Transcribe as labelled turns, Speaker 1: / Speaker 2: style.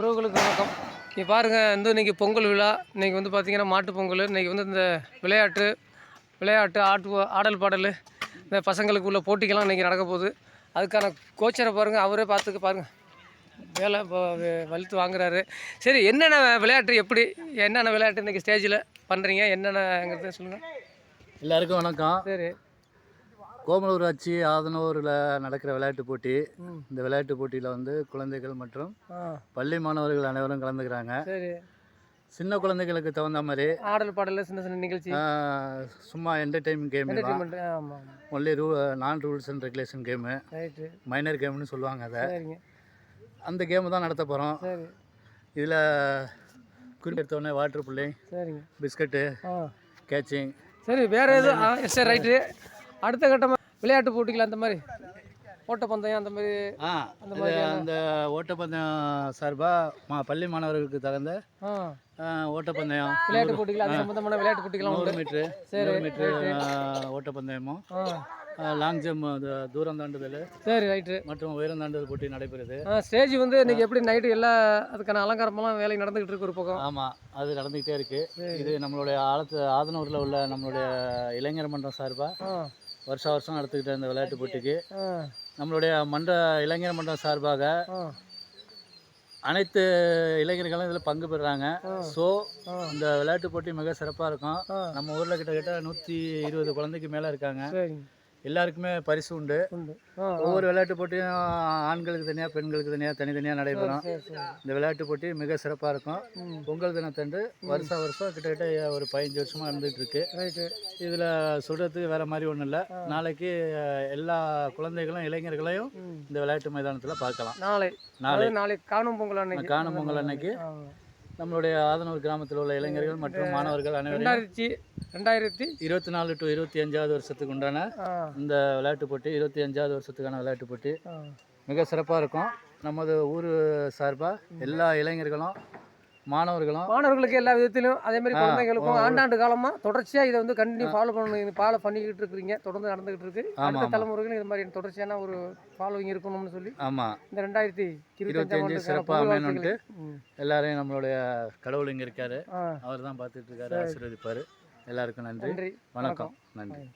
Speaker 1: உறவுகளுக்கு வணக்கம். இங்கே பாருங்கள் வந்து இன்றைக்கி பொங்கல் விழா. இன்றைக்கி வந்து பார்த்திங்கன்னா மாட்டுப் பொங்கல். இன்றைக்கி வந்து இந்த விளையாட்டு விளையாட்டு ஆட்டு ஆடல் பாடல் இந்த பசங்களுக்கு உள்ள போட்டிகள்லாம் இன்றைக்கி நடக்க போகுது. அதுக்கான கோச்சரை பாருங்கள் அவரே பார்த்துக்க பாருங்கள் வேலை இப்போ வலுத்து வாங்குறாரு. சரி என்னென்ன விளையாட்டு எப்படி என்னென்ன விளையாட்டு இன்றைக்கி ஸ்டேஜில் பண்ணுறீங்க என்னென்னங்கிறத சொல்லுங்கள்
Speaker 2: எல்லாருக்கும் வணக்கம்.
Speaker 1: சரி.
Speaker 2: கோமலூராட்சி ஆதனூரில் நடக்கிற விளையாட்டு போட்டி. இந்த விளையாட்டு போட்டியில் வந்து குழந்தைகள் மற்றும் பள்ளி மாணவர்கள் அனைவரும் கலந்துக்கிறாங்க. சின்ன குழந்தைகளுக்கு தகுந்த மாதிரி
Speaker 1: ஆடல் பாடல் சின்ன சின்ன நிகழ்ச்சி.
Speaker 2: சும்மா என்டர்டைன்மெண்ட் கேம் ஒன்லி ரூ நான் rules and regulation game minor கேம்னு சொல்லுவாங்க அதை. அந்த கேமு தான் நடத்த போகிறோம் இதில் குறிப்பிட்டோடனே வாட்டர் புல்லிங்
Speaker 1: சரிங்க.
Speaker 2: பிஸ்கட்டு கேச்சிங்
Speaker 1: சரி வேறு எதுவும்? சரி. ரைட்டு அடுத்த கட்டமாக விளையாட்டு போட்டிகள் அந்த மாதிரி. ஓட்டப்பந்தயம் அந்த மாதிரி.
Speaker 2: ஆ இது அந்த ஓட்டப்பந்தயம் சார்பாக மா பள்ளி மாணவர்களுக்கு தகுந்த ஓட்டப்பந்தயம்.
Speaker 1: விளையாட்டு போட்டிகள் அது சம்மந்தமான விளையாட்டு போட்டிகள்லாம்
Speaker 2: நூறு மீட்ரு
Speaker 1: சரி,
Speaker 2: மீட்ரு ஓட்டப்பந்தயமும். லாங் ஜம்ப் தூரம் தாண்டுதல்.
Speaker 1: சரி ரைட்டு
Speaker 2: மற்றும் உயரம் தாண்டுதல் போட்டி நடைபெறுது.
Speaker 1: ஸ்டேஜ் வந்து இன்னைக்கு எப்படி நைட்டு எல்லா அதுக்கான அலங்காரமெல்லாம் வேலை நடந்துகிட்டு இருக்கு ஒரு பக்கம்.
Speaker 2: ஆமாம் அது நடந்துக்கிட்டே இருக்கு. இது நம்மளுடைய ஆழத்து ஆதனூரில் உள்ள நம்மளுடைய இளைஞர் மன்றம் சார்பாக வருஷம் வருஷம் நடத்திக்கிட்ட இந்த விளையாட்டு போட்டிக்கு. நம்மளுடைய மன்ற இளைஞர் மன்றம் சார்பாக அனைத்து இளைஞர்களும் இதில் பங்கு பெறுறாங்க. ஸோ. இந்த விளையாட்டு போட்டி மிக சிறப்பாக இருக்கும். நம்ம ஊரில் கிட்டத்தட்ட நூற்றி இருபது குழந்தைக்கு மேலே இருக்காங்க. எல்லாருக்குமே பரிசு உண்டு. ஒவ்வொரு விளையாட்டு போட்டியும் ஆண்களுக்கு தனியாக பெண்களுக்கு தனியாக தனித்தனியாக நடைபெறும். இந்த விளையாட்டு போட்டி மிக சிறப்பாக இருக்கும். பொங்கல் தினத்தன்று வருஷம் வருஷம் கிட்டத்தட்ட ஒரு பதினஞ்சு வருஷமாக இருந்துகிட்டு இருக்கு. இதில் சொல்கிறதுக்கு வேற மாதிரி ஒன்றும் இல்லை. நாளைக்கு எல்லா குழந்தைகளும் இளைஞர்களையும் இந்த விளையாட்டு மைதானத்தில் பார்க்கலாம்.
Speaker 1: நாளை.
Speaker 2: நாளை.
Speaker 1: அதாவது நாளை காணும் பொங்கல் அன்னைக்கு.
Speaker 2: காணும் பொங்கல் அன்னைக்கு. நம்மளுடைய ஆதனூர் கிராமத்தில் உள்ள இளைஞர்கள் மற்றும் மாணவர்கள் அனைவரும்
Speaker 1: ரெண்டாயிரத்தி ரெண்டாயிரத்தி
Speaker 2: இருபத்தி நாலு டு இருபத்தி அஞ்சாவது வருஷத்துக்கு உண்டான இந்த விளையாட்டு போட்டி இருபத்தி அஞ்சாவது வருஷத்துக்கான விளையாட்டு போட்டி. மிக சிறப்பாக இருக்கும். நமது ஊர் சார்பாக எல்லா இளைஞர்களும் மாணவர்களும்
Speaker 1: மாணவர்களுக்கு எல்லா விதத்திலும் அதே மாதிரி குழந்தைங்களுக்கும் ஆண்டாண்டு காலமா தொடர்ச்சியா இதை வந்து கண்டினியூ ஃபாலோ பண்ணி ஃபாலோ பண்ணிக்கிட்டு இருக்கிறீங்க. தொடர்ந்து நடந்துகிட்டு இருக்கு. அடுத்த
Speaker 2: ஆமா.
Speaker 1: தலைமுறைகளும் இது மாதிரி தொடர்ச்சியான ஒரு ஃபாலோவிங் இருக்கணும்னு சொல்லி
Speaker 2: ஆமாம்
Speaker 1: இந்த ரெண்டாயிரத்தி
Speaker 2: இருபத்தஞ்சு சிறப்பாக.
Speaker 1: ம்.
Speaker 2: எல்லாரையும் நம்மளுடைய கடவுள் இங்கே இருக்காரு. அவர் தான் பார்த்துட்டு இருக்காரு ஆசீர்வதிப்பார். எல்லாருக்கும் நன்றி.
Speaker 1: நன்றி.
Speaker 2: வணக்கம். நன்றி.